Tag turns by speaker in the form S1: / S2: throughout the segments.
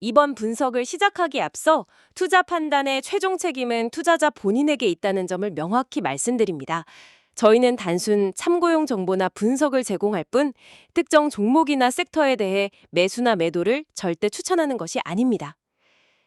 S1: 이번 분석을 시작하기에 앞서 투자 판단의 최종 책임은 투자자 본인에게 있다는 점을 명확히 말씀드립니다. 저희는 단순 참고용 정보나 분석을 제공할 뿐 특정 종목이나 섹터에 대해 매수나 매도를 절대 추천하는 것이 아닙니다.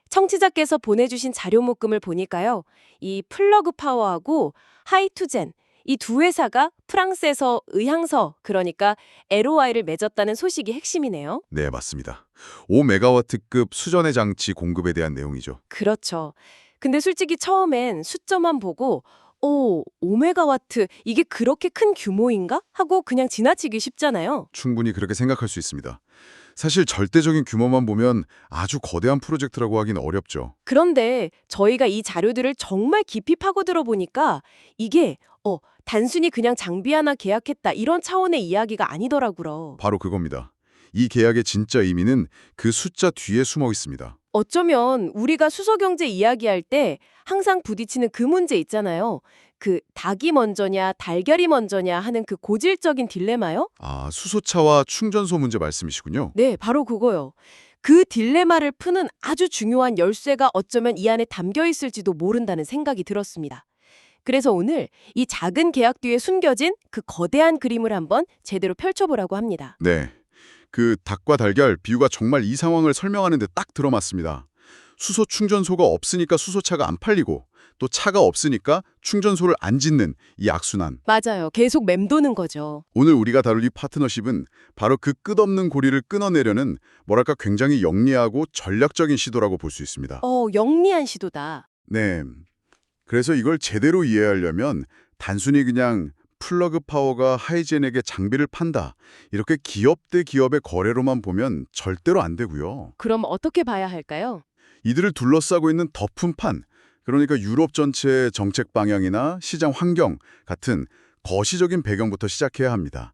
S1: 청취자께서 보내주신 자료 묶음을 보니까요. 이 플러그 파워하고 하이투젠 이 두 회사가 프랑스에서 의향서 그러니까 LOI를 맺었다는 소식이 핵심이네요.
S2: 네, 맞습니다. 5메가와트급 수전의 장치 공급에 대한 내용이죠.
S1: 그렇죠. 근데 솔직히 처음엔 숫자만 보고 오, 5메가와트 이게 그렇게 큰 규모인가? 하고 그냥 지나치기 쉽잖아요.
S2: 충분히 그렇게 생각할 수 있습니다. 사실 절대적인 규모만 보면 아주 거대한 프로젝트라고 하긴 어렵죠.
S1: 그런데 저희가 이 자료들을 정말 깊이 파고들어 보니까 이게 어, 단순히 그냥 장비 하나 계약했다 이런 차원의 이야기가 아니더라고요.
S2: 바로 그겁니다. 이 계약의 진짜 의미는 그 숫자 뒤에 숨어 있습니다.
S1: 어쩌면 우리가 수소경제 이야기할 때 항상 부딪히는 그 문제 있잖아요. 그 닭이 먼저냐 달걀이 먼저냐 하는 그 고질적인 딜레마요?
S2: 아, 수소차와 충전소 문제 말씀이시군요.
S1: 네, 바로 그거요. 그 딜레마를 푸는 아주 중요한 열쇠가 어쩌면 이 안에 담겨 있을지도 모른다는 생각이 들었습니다. 그래서 오늘 이 작은 계약 뒤에 숨겨진 그 거대한 그림을 한번 제대로 펼쳐보라고 합니다.
S2: 네. 그 닭과 달걀 비유가 정말 이 상황을 설명하는 데 딱 들어맞습니다. 수소 충전소가 없으니까 수소차가 안 팔리고 또 차가 없으니까 충전소를 안 짓는 이 악순환.
S1: 맞아요. 계속 맴도는 거죠.
S2: 오늘 우리가 다룰 이 파트너십은 바로 그 끝없는 고리를 끊어내려는 뭐랄까 굉장히 영리하고 전략적인 시도라고 볼 수 있습니다.
S1: 어, 영리한 시도다.
S2: 네. 그래서 이걸 제대로 이해하려면 단순히 그냥 플러그 파워가 하이젠에게 장비를 판다. 이렇게 기업 대 기업의 거래로만 보면 절대로 안 되고요.
S1: 그럼 어떻게 봐야 할까요?
S2: 이들을 둘러싸고 있는 덮은 판, 그러니까 유럽 전체의 정책 방향이나 시장 환경 같은 거시적인 배경부터 시작해야 합니다.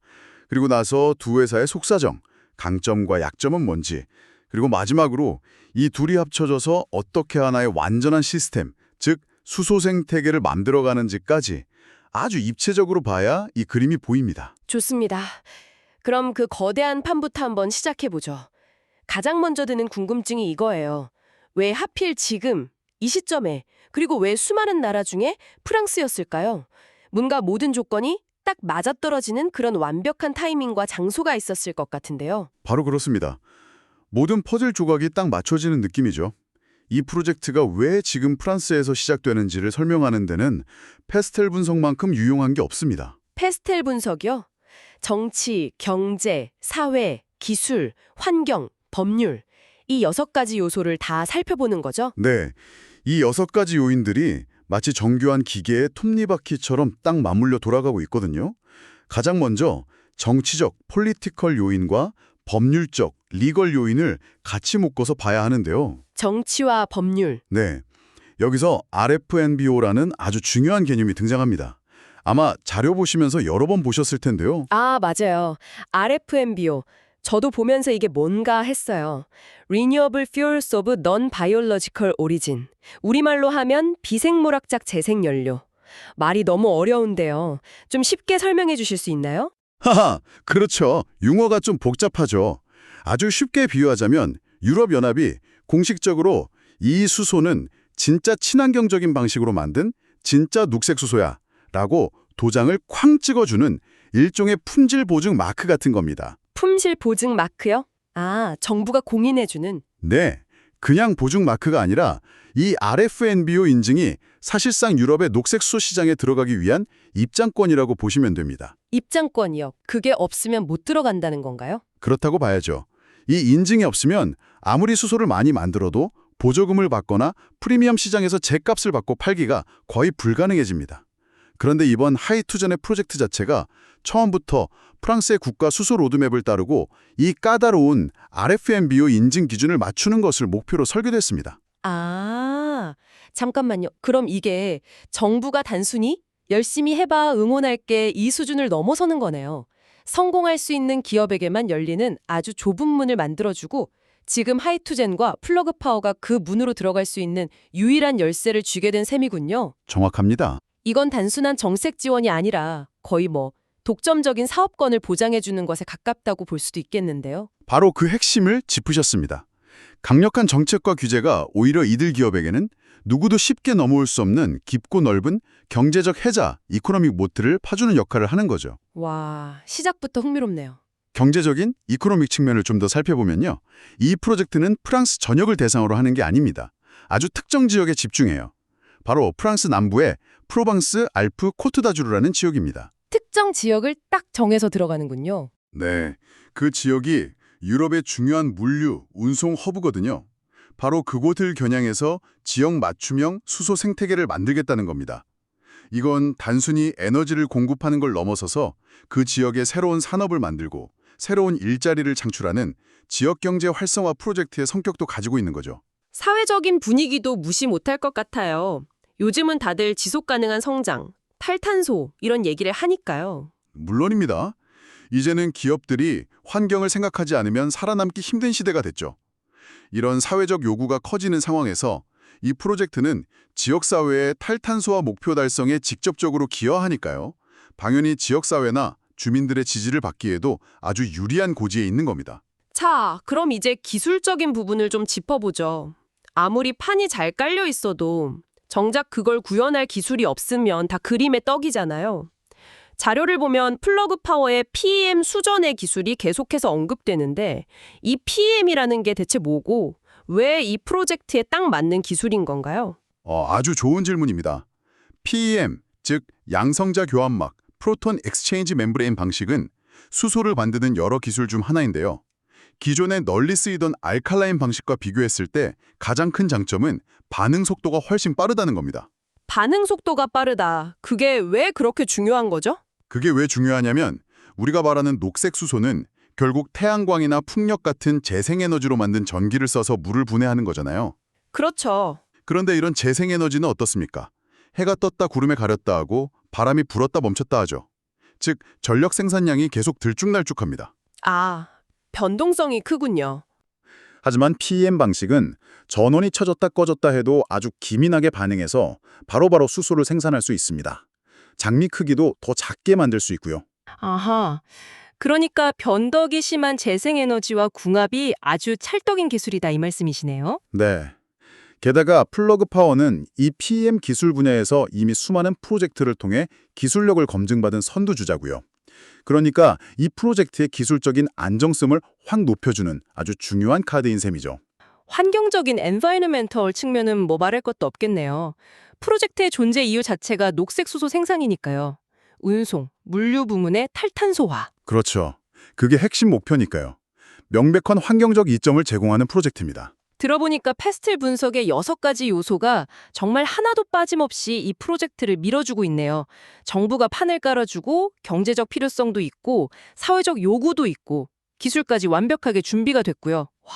S2: 그리고 나서 두 회사의 속사정, 강점과 약점은 뭔지, 그리고 마지막으로 이 둘이 합쳐져서 어떻게 하나의 완전한 시스템, 즉 수소 생태계를 만들어가는지까지 아주 입체적으로 봐야 이 그림이 보입니다.
S1: 좋습니다. 그럼 그 거대한 판부터 한번 시작해보죠. 가장 먼저 드는 궁금증이 이거예요. 왜 하필 지금, 이 시점에, 그리고 왜 수많은 나라 중에 프랑스였을까요? 뭔가 모든 조건이 딱 맞아떨어지는 그런 완벽한 타이밍과 장소가 있었을 것 같은데요.
S2: 바로 그렇습니다. 모든 퍼즐 조각이 딱 맞춰지는 느낌이죠. 이 프로젝트가 왜 지금 프랑스에서 시작되는지를 설명하는 데는 패스텔 분석만큼 유용한 게 없습니다.
S1: 페스텔 분석이요? 정치, 경제, 사회, 기술, 환경, 법률. 이 여섯 가지 요소를 다 살펴보는 거죠?
S2: 네, 이 여섯 가지 요인들이 마치 정교한 기계의 톱니바퀴처럼 딱 맞물려 돌아가고 있거든요. 가장 먼저 정치적, 폴리티컬 요인과 법률적, 리걸 요인을 같이 묶어서 봐야 하는데요.
S1: 정치와 법률.
S2: 네, 여기서 RFNBO라는 아주 중요한 개념이 등장합니다. 아마 자료 보시면서 여러 번 보셨을 텐데요.
S1: 아, 맞아요. RFMBO. 저도 보면서 이게 뭔가 했어요. Renewable Fuels of Non-Biological Origin. 우리말로 하면 비생물학적 재생연료. 말이 너무 어려운데요. 좀 쉽게 설명해 주실 수 있나요?
S2: 하하, 그렇죠. 용어가 좀 복잡하죠. 아주 쉽게 비유하자면 유럽연합이 공식적으로 이 수소는 진짜 친환경적인 방식으로 만든 진짜 녹색 수소야 라고 도장을 쾅 찍어주는 일종의 품질 보증 마크 같은 겁니다.
S1: 품질 보증 마크요? 아, 정부가 공인해주는.
S2: 네, 그냥 보증 마크가 아니라 이 RFNBO 인증이 사실상 유럽의 녹색 수소 시장에 들어가기 위한 입장권이라고 보시면 됩니다.
S1: 입장권이요. 그게 없으면 못 들어간다는 건가요?
S2: 그렇다고 봐야죠. 이 인증이 없으면 아무리 수소를 많이 만들어도 보조금을 받거나 프리미엄 시장에서 제값을 받고 팔기가 거의 불가능해집니다. 그런데 이번 하이투전의 프로젝트 자체가 처음부터 프랑스의 국가 수소 로드맵을 따르고 이 까다로운 RFNBO 인증 기준을 맞추는 것을 목표로 설계됐습니다.
S1: 아, 잠깐만요. 그럼 이게 정부가 단순히 열심히 해봐 응원할게 이 수준을 넘어서는 거네요. 성공할 수 있는 기업에게만 열리는 아주 좁은 문을 만들어주고 지금 하이투젠과 플러그 파워가 그 문으로 들어갈 수 있는 유일한 열쇠를 쥐게 된 셈이군요.
S2: 정확합니다.
S1: 이건 단순한 정책 지원이 아니라 거의 뭐 독점적인 사업권을 보장해주는 것에 가깝다고 볼 수도 있겠는데요.
S2: 바로 그 핵심을 짚으셨습니다.
S3: 강력한 정책과 규제가 오히려 이들 기업에게는 누구도 쉽게 넘어올 수 없는 깊고 넓은 경제적 해자, 이코노믹 모트를 파주는 역할을 하는 거죠.
S1: 와, 시작부터 흥미롭네요.
S3: 경제적인 이코노믹 측면을 좀 더 살펴보면요. 이 프로젝트는 프랑스 전역을 대상으로 하는 게 아닙니다. 아주 특정 지역에 집중해요. 바로 프랑스 남부의 프로방스 알프 코트다주르라는 지역입니다.
S1: 특정 지역을 딱 정해서 들어가는군요.
S3: 네, 그 지역이 유럽의 중요한 물류, 운송 허브거든요. 바로 그곳을 겨냥해서 지역 맞춤형 수소 생태계를 만들겠다는 겁니다. 이건 단순히 에너지를 공급하는 걸 넘어서서 그 지역에 새로운 산업을 만들고 새로운 일자리를 창출하는 지역 경제 활성화 프로젝트의 성격도 가지고 있는 거죠.
S1: 사회적인 분위기도 무시 못할 것 같아요. 요즘은 다들 지속 가능한 성장, 탈탄소 이런 얘기를 하니까요.
S3: 물론입니다. 이제는 기업들이 환경을 생각하지 않으면 살아남기 힘든 시대가 됐죠. 이런 사회적 요구가 커지는 상황에서 이 프로젝트는 지역사회의 탈탄소화 목표 달성에 직접적으로 기여하니까요. 당연히 지역사회나 주민들의 지지를 받기에도 아주 유리한 고지에 있는 겁니다.
S1: 자, 그럼 이제 기술적인 부분을 좀 짚어보죠. 아무리 판이 잘 깔려 있어도 정작 그걸 구현할 기술이 없으면 다 그림의 떡이잖아요. 자료를 보면 플러그 파워의 PEM 수전의 기술이 계속해서 언급되는데 이 PEM이라는 게 대체 뭐고 왜 이 프로젝트에 딱 맞는 기술인 건가요?
S3: 어, 아주 좋은 질문입니다. PEM, 즉 양성자 교환막, 프로톤 엑스체인지 멤브레인 방식은 수소를 만드는 여러 기술 중 하나인데요. 기존에 널리 쓰이던 알칼라인 방식과 비교했을 때 가장 큰 장점은 반응 속도가 훨씬 빠르다는 겁니다.
S1: 반응 속도가 빠르다. 그게 왜 그렇게 중요한 거죠?
S3: 그게 왜 중요하냐면 우리가 말하는 녹색 수소는 결국 태양광이나 풍력 같은 재생에너지로 만든 전기를 써서 물을 분해하는 거잖아요.
S1: 그렇죠.
S3: 그런데 이런 재생에너지는 어떻습니까? 해가 떴다 구름에 가렸다 하고 바람이 불었다 멈췄다 하죠. 즉 전력 생산량이 계속 들쭉날쭉합니다.
S1: 아, 변동성이 크군요.
S2: 하지만 PEM 방식은 전원이 쳐졌다 꺼졌다 해도 아주 기민하게 반응해서 바로바로 수소를 생산할 수 있습니다. 장미 크기도 더 작게 만들 수 있고요.
S1: 아하. 그러니까 변덕이 심한 재생에너지와 궁합이 아주 찰떡인 기술이다 이 말씀이시네요.
S2: 네. 게다가 플러그 파워는 이 PEM 기술 분야에서 이미 수많은 프로젝트를 통해 기술력을 검증받은 선두주자고요. 그러니까 이 프로젝트의 기술적인 안정성을 확 높여주는 아주 중요한 카드인 셈이죠.
S1: 환경적인 environmental 측면은 뭐 말할 것도 없겠네요. 프로젝트의 존재 이유 자체가 녹색 수소 생산이니까요. 운송, 물류 부문의 탈탄소화.
S2: 그렇죠. 그게 핵심 목표니까요. 명백한 환경적 이점을 제공하는 프로젝트입니다.
S1: 들어보니까 패스틸 분석의 여섯 가지 요소가 정말 하나도 빠짐없이 이 프로젝트를 밀어주고 있네요. 정부가 판을 깔아주고 경제적 필요성도 있고 사회적 요구도 있고 기술까지 완벽하게 준비가 됐고요. 와,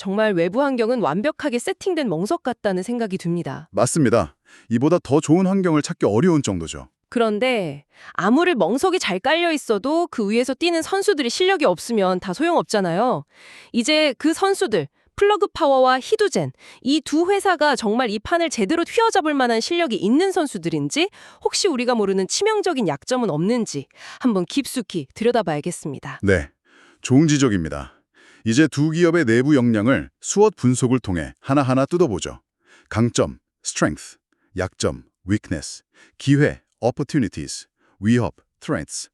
S1: 정말 외부 환경은 완벽하게 세팅된 멍석 같다는 생각이 듭니다.
S2: 맞습니다. 이보다 더 좋은 환경을 찾기 어려운 정도죠.
S1: 그런데 아무리 멍석이 잘 깔려 있어도 그 위에서 뛰는 선수들이 실력이 없으면 다 소용없잖아요. 이제 그 선수들 플러그 파워와 히두젠 이 두 회사가 정말 이 판을 제대로 휘어잡을 만한 실력이 있는 선수들인지 혹시 우리가 모르는 치명적인 약점은 없는지 한번 깊숙이 들여다봐야겠습니다.
S2: 네, 좋은 지적입니다. 이제 두 기업의 내부 역량을 수엇 분석을 통해 하나하나 뜯어보죠. 강점, strength, 약점, weakness, 기회, opportunities, 위협, threats.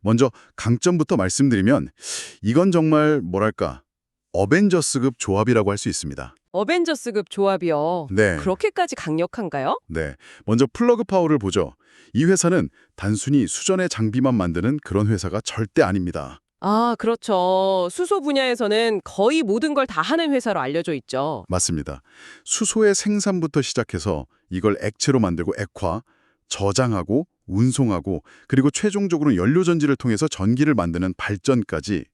S2: 먼저 강점부터 말씀드리면 이건 정말 뭐랄까 어벤져스급 조합이라고 할 수 있습니다.
S1: 어벤져스급 조합이요.
S2: 네.
S1: 그렇게까지 강력한가요?
S2: 네. 먼저 플러그 파워를 보죠. 이 회사는 단순히 수전의 장비만 만드는 그런 회사가 절대 아닙니다.
S1: 아, 그렇죠. 수소 분야에서는 거의 모든 걸 다 하는 회사로 알려져 있죠.
S2: 맞습니다. 수소의 생산부터 시작해서 이걸 액체로 만들고 액화, 저장하고 운송하고 그리고 최종적으로 연료 전지를 통해서 전기를 만드는 발전까지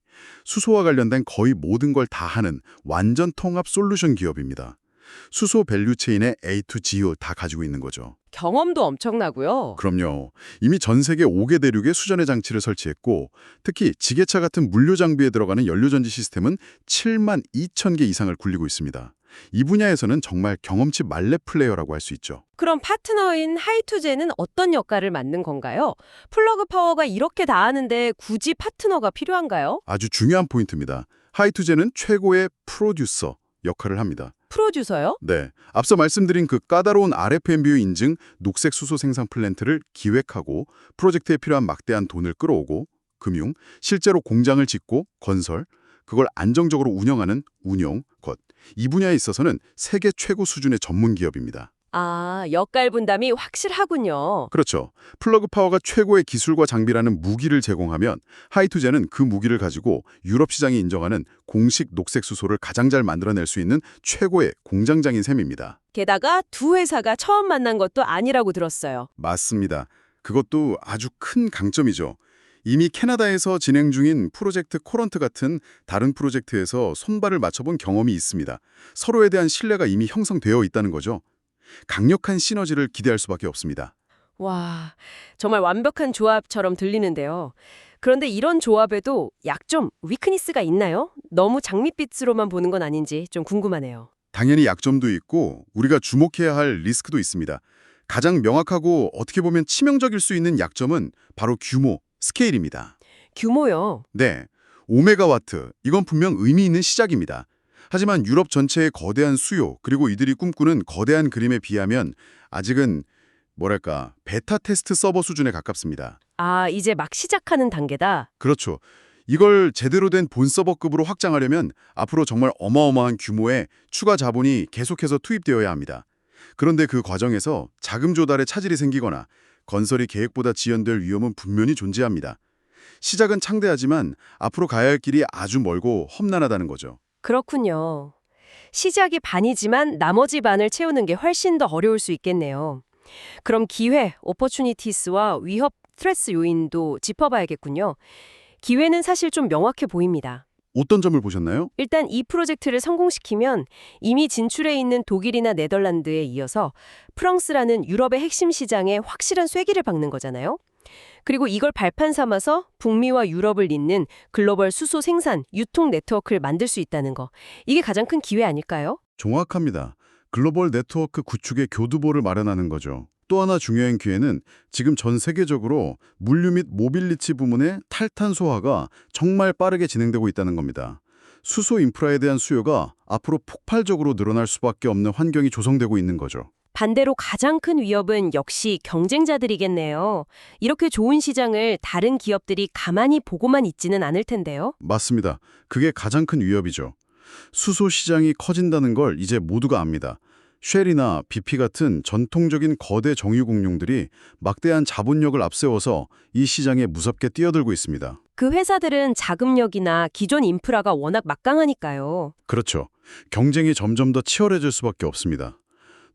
S2: 수소와 관련된 거의 모든 걸 다 하는 완전 통합 솔루션 기업입니다. 수소 밸류체인의 A to G로 다 가지고 있는 거죠.
S1: 경험도 엄청나고요.
S2: 그럼요. 이미 전 세계 5개 대륙에 수전의 장치를 설치했고 특히 지게차 같은 물류 장비에 들어가는 연료전지 시스템은 7만 2천 개 이상을 굴리고 있습니다. 이 분야에서는 정말 경험치 말레 플레이어라고 할 수 있죠.
S1: 그럼 파트너인 하이투제는 어떤 역할을 맡는 건가요? 플러그 파워가 이렇게 다 하는데 굳이 파트너가 필요한가요?
S2: 아주 중요한 포인트입니다. 하이투젠은 최고의 프로듀서 역할을 합니다.
S1: 프로듀서요?
S2: 네, 앞서 말씀드린 그 까다로운 RFMBU 인증 녹색 수소 생산 플랜트를 기획하고 프로젝트에 필요한 막대한 돈을 끌어오고 금융, 실제로 공장을 짓고 건설, 그걸 안정적으로 운영하는 운용, 것. 이 분야에 있어서는 세계 최고 수준의 전문 기업입니다.
S1: 아, 역할 분담이 확실하군요.
S2: 그렇죠. 플러그 파워가 최고의 기술과 장비라는 무기를 제공하면 하이투젠은 그 무기를 가지고 유럽 시장이 인정하는 공식 녹색 수소를 가장 잘 만들어낼 수 있는 최고의 공장장인 셈입니다.
S1: 게다가 두 회사가 처음 만난 것도 아니라고 들었어요.
S2: 맞습니다. 그것도 아주 큰 강점이죠. 이미 캐나다에서 진행 중인 프로젝트 코런트 같은 다른 프로젝트에서 손발을 맞춰본 경험이 있습니다. 서로에 대한 신뢰가 이미 형성되어 있다는 거죠. 강력한 시너지를 기대할 수밖에 없습니다.
S1: 와, 정말 완벽한 조합처럼 들리는데요. 그런데 이런 조합에도 약점, 위크니스가 있나요? 너무 장밋빛으로만 보는 건 아닌지 좀 궁금하네요.
S2: 당연히 약점도 있고 우리가 주목해야 할 리스크도 있습니다. 가장 명확하고 어떻게 보면 치명적일 수 있는 약점은 바로 규모, 스케일입니다.
S1: 규모요.
S2: 네, 5메가와트, 이건 분명 의미 있는 시작입니다. 하지만 유럽 전체의 거대한 수요, 그리고 이들이 꿈꾸는 거대한 그림에 비하면 아직은 뭐랄까, 베타 테스트 서버 수준에 가깝습니다.
S1: 아, 이제 막 시작하는 단계다.
S2: 그렇죠. 이걸 제대로 된 본 서버급으로 확장하려면 앞으로 정말 어마어마한 규모의 추가 자본이 계속해서 투입되어야 합니다. 그런데 그 과정에서 자금 조달에 차질이 생기거나 건설이 계획보다 지연될 위험은 분명히 존재합니다. 시작은 창대하지만 앞으로 가야 할 길이 아주 멀고 험난하다는 거죠.
S1: 그렇군요. 시작이 반이지만 나머지 반을 채우는 게 훨씬 더 어려울 수 있겠네요. 그럼 기회, 오퍼추니티스와 위협, 스트레스 요인도 짚어봐야겠군요. 기회는 사실 좀 명확해 보입니다.
S2: 어떤 점을 보셨나요?
S1: 일단 이 프로젝트를 성공시키면 이미 진출해 있는 독일이나 네덜란드에 이어서 프랑스라는 유럽의 핵심 시장에 확실한 쐐기를 박는 거잖아요. 그리고 이걸 발판 삼아서 북미와 유럽을 잇는 글로벌 수소 생산, 유통 네트워크를 만들 수 있다는 거. 이게 가장 큰 기회 아닐까요?
S2: 정확합니다. 글로벌 네트워크 구축의 교두보를 마련하는 거죠. 또 하나 중요한 기회는 지금 전 세계적으로 물류 및 모빌리티 부문의 탈탄소화가 정말 빠르게 진행되고 있다는 겁니다. 수소 인프라에 대한 수요가 앞으로 폭발적으로 늘어날 수밖에 없는 환경이 조성되고 있는 거죠.
S1: 반대로 가장 큰 위협은 역시 경쟁자들이겠네요. 이렇게 좋은 시장을 다른 기업들이 가만히 보고만 있지는 않을 텐데요.
S2: 맞습니다. 그게 가장 큰 위협이죠. 수소 시장이 커진다는 걸 이제 모두가 압니다. 쉘이나 BP 같은 전통적인 거대 정유 공룡들이 막대한 자본력을 앞세워서 이 시장에 무섭게 뛰어들고 있습니다.
S1: 그 회사들은 자금력이나 기존 인프라가 워낙 막강하니까요.
S2: 그렇죠. 경쟁이 점점 더 치열해질 수밖에 없습니다.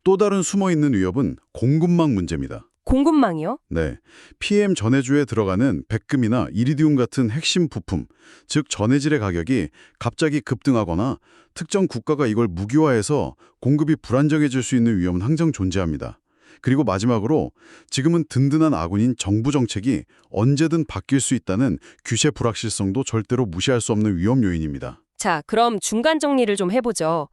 S2: 또 다른 숨어있는 위협은 공급망 문제입니다.
S1: 공급망이요?
S2: 네, PM 전해주에 들어가는 백금이나 이리디움 같은 핵심 부품, 즉 전해질의 가격이 갑자기 급등하거나 특정 국가가 이걸 무기화해서 공급이 불안정해질 수 있는 위험은 항상 존재합니다. 그리고 마지막으로 지금은 든든한 아군인 정부 정책이 언제든 바뀔 수 있다는 규제 불확실성도 절대로 무시할 수 없는 위험 요인입니다.
S1: 자, 그럼 중간 정리를 좀 해보죠.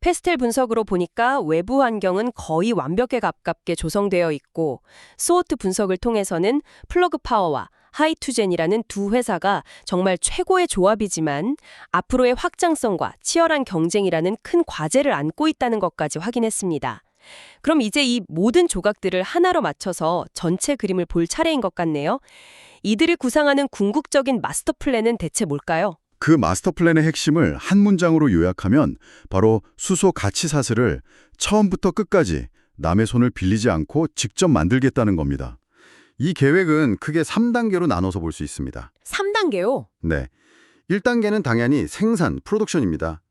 S1: 페스텔 분석으로 보니까 외부 환경은 거의 완벽에 가깝게 조성되어 있고 스워트 분석을 통해서는 플러그 파워와 하이투젠이라는 두 회사가 정말 최고의 조합이지만 앞으로의 확장성과 치열한 경쟁이라는 큰 과제를 안고 있다는 것까지 확인했습니다. 그럼 이제 이 모든 조각들을 하나로 맞춰서 전체 그림을 볼 차례인 것 같네요. 이들이 구상하는 궁극적인 마스터 플랜은 대체 뭘까요?
S2: 그 마스터 플랜의 핵심을 한 문장으로 요약하면 바로 수소 가치 사슬을 처음부터 끝까지 남의 손을 빌리지 않고 직접 만들겠다는 겁니다. 이 계획은 크게 3단계로 나눠서 볼 수 있습니다.
S1: 3단계요.
S2: 네. 1단계는 당연히 생산, 프로덕션입니다.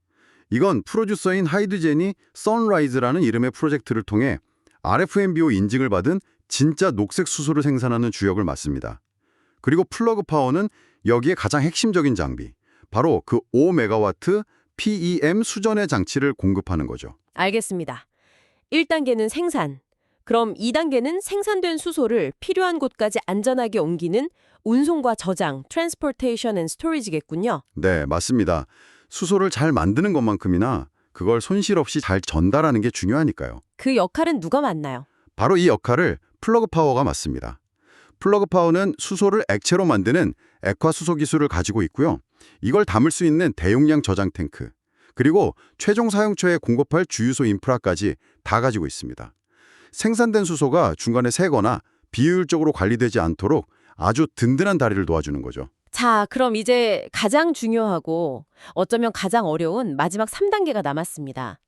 S2: 이건 프로듀서인 하이드젠이 선라이즈라는 이름의 프로젝트를 통해 RFMBO 인증을 받은 진짜 녹색 수소를 생산하는 주역을 맡습니다. 그리고 플러그 파워는 여기에 가장 핵심적인 장비, 바로 그 5메가와트 PEM 수전의 장치를 공급하는 거죠.
S1: 알겠습니다. 1단계는 생산. 그럼 2단계는 생산된 수소를 필요한 곳까지 안전하게 옮기는 운송과 저장, transportation and storage겠군요.
S2: 네, 맞습니다. 수소를 잘 만드는 것만큼이나 그걸 손실 없이 잘 전달하는 게 중요하니까요.
S1: 그 역할은 누가 맡나요?
S2: 바로 이 역할을 플러그 파워가 맡습니다. 플러그 파워는 수소를 액체로 만드는 액화 수소 기술을 가지고 있고요. 이걸 담을 수 있는 대용량 저장 탱크, 그리고 최종 사용처에 공급할 주유소 인프라까지 다 가지고 있습니다. 생산된 수소가 중간에 새거나 비효율적으로 관리되지 않도록 아주 든든한 다리를 도와주는 거죠.
S1: 자, 그럼 이제 가장 중요하고 어쩌면 가장 어려운 마지막 3단계가 남았습니다.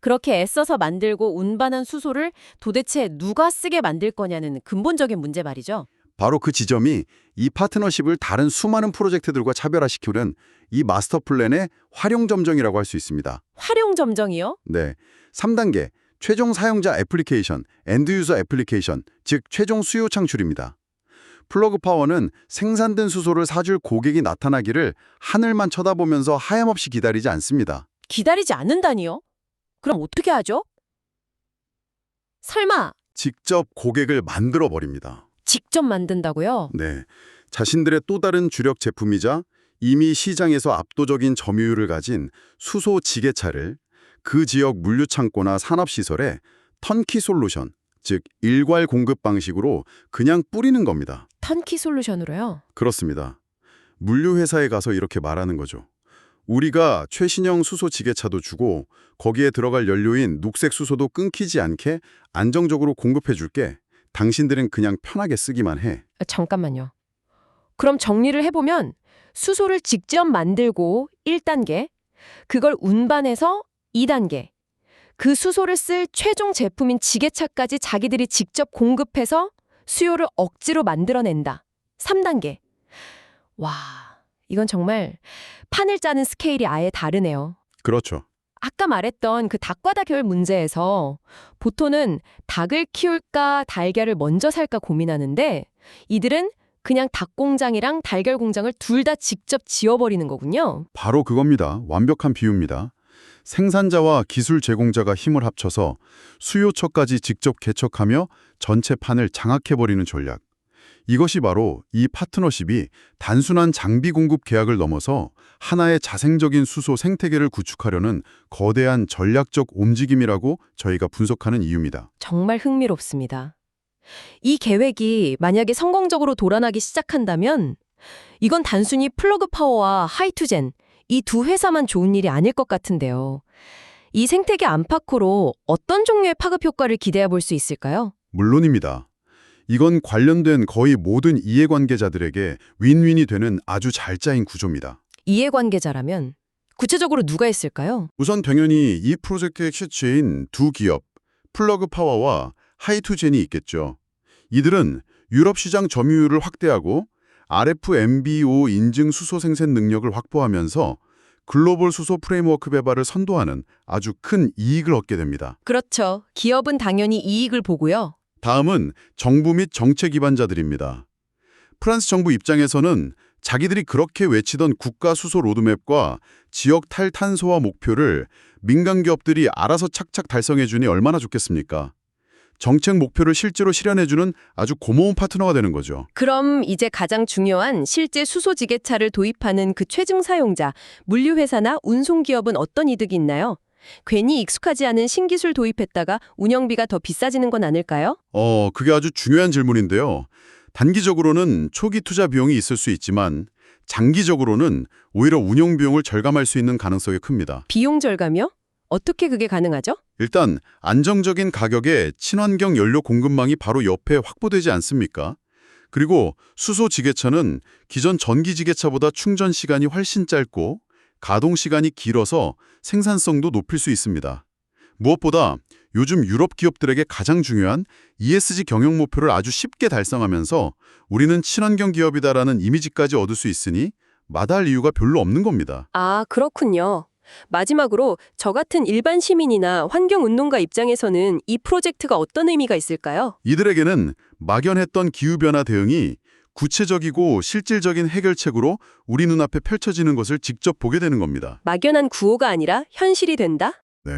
S1: 그렇게 애써서 만들고 운반한 수소를 도대체 누가 쓰게 만들 거냐는 근본적인 문제 말이죠.
S2: 바로 그 지점이 이 파트너십을 다른 수많은 프로젝트들과 차별화시키는 이 마스터 플랜의 활용 점정이라고 할 수 있습니다.
S1: 활용 점정이요?
S2: 네. 3단계 최종 사용자 애플리케이션, 엔드 유저 애플리케이션, 즉 최종 수요 창출입니다. 플러그 파워는 생산된 수소를 사줄 고객이 나타나기를 하늘만 쳐다보면서 하염없이 기다리지 않습니다.
S1: 기다리지 않는다니요? 그럼 어떻게 하죠? 설마
S2: 직접 고객을 만들어 버립니다.
S1: 직접 만든다고요?
S2: 네. 자신들의 또 다른 주력 제품이자 이미 시장에서 압도적인 점유율을 가진 수소 지게차를 그 지역 물류 창고나 산업 시설에 턴키 솔루션, 즉 일괄 공급 방식으로 그냥 뿌리는 겁니다.
S1: 턴키 솔루션으로요?
S2: 그렇습니다. 물류 회사에 가서 이렇게 말하는 거죠. 우리가 최신형 수소 지게차도 주고 거기에 들어갈 연료인 녹색 수소도 끊기지 않게 안정적으로 공급해 줄게. 당신들은 그냥 편하게 쓰기만 해.
S1: 아, 잠깐만요. 그럼 정리를 해보면 수소를 직접 만들고 1단계, 그걸 운반해서 2단계, 그 수소를 쓸 최종 제품인 지게차까지 자기들이 직접 공급해서 수요를 억지로 만들어낸다. 3단계. 와, 이건 정말 판을 짜는 스케일이 아예 다르네요.
S2: 그렇죠.
S1: 아까 말했던 그 닭과다 결 문제에서 보통은 닭을 키울까 달걀을 먼저 살까 고민하는데 이들은 그냥 닭 공장이랑 달걀 공장을 둘 다 직접 지어버리는 거군요.
S2: 바로 그겁니다. 완벽한 비유입니다. 생산자와 기술 제공자가 힘을 합쳐서 수요처까지 직접 개척하며 전체 판을 장악해버리는 전략. 이것이 바로 이 파트너십이 단순한 장비 공급 계약을 넘어서 하나의 자생적인 수소 생태계를 구축하려는 거대한 전략적 움직임이라고 저희가 분석하는 이유입니다.
S1: 정말 흥미롭습니다. 이 계획이 만약에 성공적으로 돌아나기 시작한다면 이건 단순히 플러그 파워와 하이투젠 이 두 회사만 좋은 일이 아닐 것 같은데요. 이 생태계 안팎으로 어떤 종류의 파급 효과를 기대해 볼 수 있을까요?
S2: 물론입니다. 이건 관련된 거의 모든 이해관계자들에게 윈윈이 되는 아주 잘 짜인 구조입니다.
S1: 이해관계자라면 구체적으로 누가 있을까요?
S2: 우선 당연히 이 프로젝트의 실체인 두 기업, 플러그 파워와 하이투젠이 있겠죠. 이들은 유럽 시장 점유율을 확대하고 RFMBO 인증 수소 생산 능력을 확보하면서 글로벌 수소 프레임워크 개발을 선도하는 아주 큰 이익을 얻게 됩니다.
S1: 그렇죠. 기업은 당연히 이익을 보고요.
S2: 다음은 정부 및 정책 기반자들입니다. 프랑스 정부 입장에서는 자기들이 그렇게 외치던 국가 수소 로드맵과 지역 탈탄소화 목표를 민간 기업들이 알아서 착착 달성해주니 얼마나 좋겠습니까? 정책 목표를 실제로 실현해주는 아주 고마운 파트너가 되는 거죠.
S1: 그럼 이제 가장 중요한 실제 수소 지게차를 도입하는 그 최종 사용자, 물류회사나 운송기업은 어떤 이득이 있나요? 괜히 익숙하지 않은 신기술 도입했다가 운영비가 더 비싸지는 건 아닐까요?
S2: 어, 그게 아주 중요한 질문인데요. 단기적으로는 초기 투자 비용이 있을 수 있지만 장기적으로는 오히려 운영 비용을 절감할 수 있는 가능성이 큽니다.
S1: 비용 절감이요? 어떻게 그게 가능하죠?
S2: 일단 안정적인 가격에 친환경 연료 공급망이 바로 옆에 확보되지 않습니까? 그리고 수소 지게차는 기존 전기 지게차보다 충전 시간이 훨씬 짧고 가동 시간이 길어서 생산성도 높일 수 있습니다. 무엇보다 요즘 유럽 기업들에게 가장 중요한 ESG 경영 목표를 아주 쉽게 달성하면서 우리는 친환경 기업이다라는 이미지까지 얻을 수 있으니 마다할 이유가 별로 없는 겁니다.
S1: 아, 그렇군요. 마지막으로 저 같은 일반 시민이나 환경운동가 입장에서는 이 프로젝트가 어떤 의미가 있을까요?
S2: 이들에게는 막연했던 기후변화 대응이 구체적이고 실질적인 해결책으로 우리 눈앞에 펼쳐지는 것을 직접 보게 되는 겁니다.
S1: 막연한 구호가 아니라 현실이 된다?
S2: 네.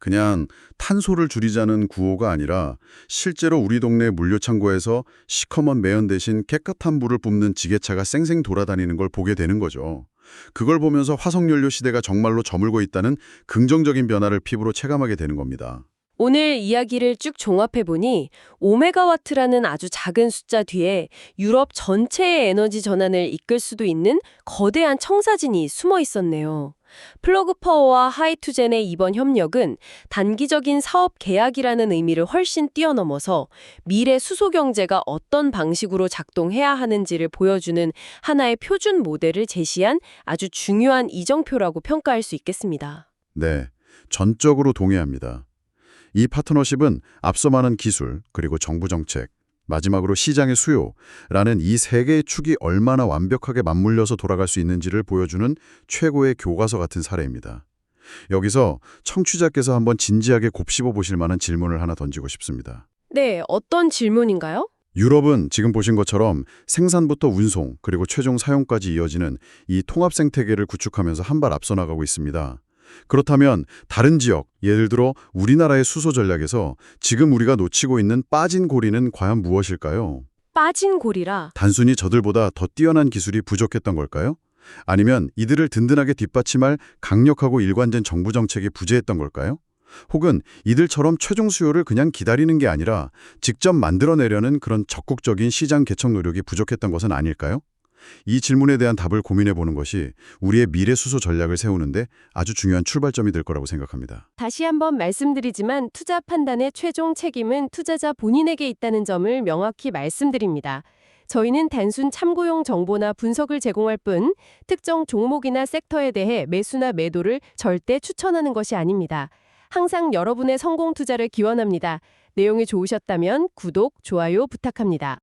S2: 그냥 탄소를 줄이자는 구호가 아니라 실제로 우리 동네 물류창고에서 시커먼 매연 대신 깨끗한 물을 뿜는 지게차가 쌩쌩 돌아다니는 걸 보게 되는 거죠. 그걸 보면서 화석연료 시대가 정말로 저물고 있다는 긍정적인 변화를 피부로 체감하게 되는 겁니다.
S1: 오늘 이야기를 쭉 종합해보니 오메가와트라는 아주 작은 숫자 뒤에 유럽 전체의 에너지 전환을 이끌 수도 있는 거대한 청사진이 숨어 있었네요. 플러그 파워와 하이투젠의 이번 협력은 단기적인 사업 계약이라는 의미를 훨씬 뛰어넘어서 미래 수소 경제가 어떤 방식으로 작동해야 하는지를 보여주는 하나의 표준 모델을 제시한 아주 중요한 이정표라고 평가할 수 있겠습니다.
S2: 네, 전적으로 동의합니다. 이 파트너십은 앞서 말한 기술, 그리고 정부 정책, 마지막으로 시장의 수요라는 이 세 개의 축이 얼마나 완벽하게 맞물려서 돌아갈 수 있는지를 보여주는 최고의 교과서 같은 사례입니다. 여기서 청취자께서 한번 진지하게 곱씹어 보실 만한 질문을 하나 던지고 싶습니다.
S1: 네, 어떤 질문인가요?
S2: 유럽은 지금 보신 것처럼 생산부터 운송, 그리고 최종 사용까지 이어지는 이 통합 생태계를 구축하면서 한 발 앞서 나가고 있습니다. 그렇다면 다른 지역, 예를 들어 우리나라의 수소 전략에서 지금 우리가 놓치고 있는 빠진 고리는 과연 무엇일까요?
S1: 빠진 고리라.
S2: 단순히 저들보다 더 뛰어난 기술이 부족했던 걸까요? 아니면 이들을 든든하게 뒷받침할 강력하고 일관된 정부 정책이 부재했던 걸까요? 혹은 이들처럼 최종 수요를 그냥 기다리는 게 아니라 직접 만들어내려는 그런 적극적인 시장 개척 노력이 부족했던 것은 아닐까요? 이 질문에 대한 답을 고민해 보는 것이 우리의 미래 수소 전략을 세우는데 아주 중요한 출발점이 될 거라고 생각합니다.
S1: 다시 한번 말씀드리지만 투자 판단의 최종 책임은 투자자 본인에게 있다는 점을 명확히 말씀드립니다. 저희는 단순 참고용 정보나 분석을 제공할 뿐 특정 종목이나 섹터에 대해 매수나 매도를 절대 추천하는 것이 아닙니다. 항상 여러분의 성공 투자를 기원합니다. 내용이 좋으셨다면 구독, 좋아요 부탁합니다.